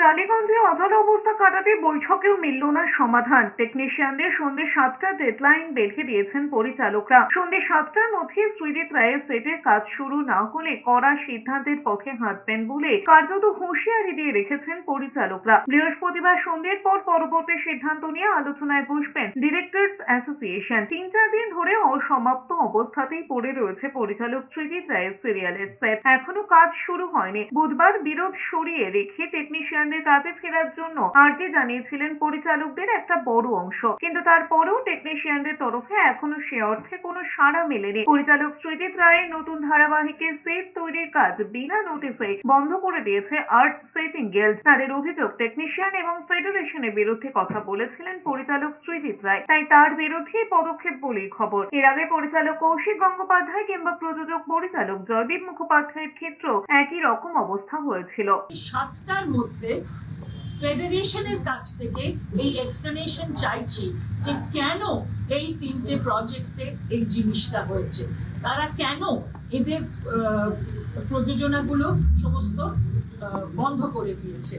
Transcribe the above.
টালিগঞ্জে অচল অবস্থা কাটাতে বৈঠকেও মিলল না সমাধান। টেকনিশিয়ানদের সন্ধ্যে সাতটা ডেডলাইন বেঁধে দিয়েছেন পরিচালকরা। সন্ধ্যে সাতটার মধ্যে সৃজিত রায়ের সেটের কাজ শুরু না হলে কড়া সিদ্ধান্তের পথে হাঁটবেন বলে কার্যত হুঁশিয়ারি দিয়ে রেখেছেন পরিচালকরা। বৃহস্পতিবার সন্ধ্যের পর পরবর্তী সিদ্ধান্ত নিয়ে আলোচনায় বসবেন ডিরেক্টরস অ্যাসোসিয়েশন তিন চার দিন ধরে অসমাপ্ত অবস্থাতেই পড়ে রয়েছে পরিচালক সৃজিত রায়ের সিরিয়ালের সেট এখনও কাজ শুরু হয়নি। বুধবার বিরোধ সরিয়ে রেখে টেকনিশিয়ানদের কাজে ফেরার জন্য আর্জি জানিয়েছিলেন পরিচালকদের একটা বড় অংশ। কিন্তু তারপরেও টেকনিশিয়ানদের তরফে এখনও সে অর্থে কোনো সাড়া মেলেনি। পরিচালক সৃজিত রায়ের নতুন ধারাবাহিকের সেট তৈরির কাজ বিনা নোটিসে বন্ধ করে দিয়েছে আর্ট সেটিং গিল্ড। তাদের অভিযোগ টেকনিশিয়ান এবং ফেডারেশনের বিরুদ্ধে কথা বলেছিলেন পরিচালক সৃজিত রায়। তাই তার বিরুদ্ধে পদক্ষেপ বলেই খবর। এর আগে পরিচালক কৌশিক গঙ্গোপাধ্যায় কিংবা প্রযোজক পরিচালক জয়দীপ মুখোপাধ্যায়ের ক্ষেত্রেও একই রকম অবস্থা হয়েছিল। সাতটার মধ্যে ফেডারেশনের কাছ থেকে এই এক্সপ্লেনেশন চাইছি যে কেন এই তিনটে প্রজেক্টে এই জিনিসটা হয়েছে। তারা কেন এদের প্রযোজনাগুলো সমস্ত বন্ধ করে দিয়েছে?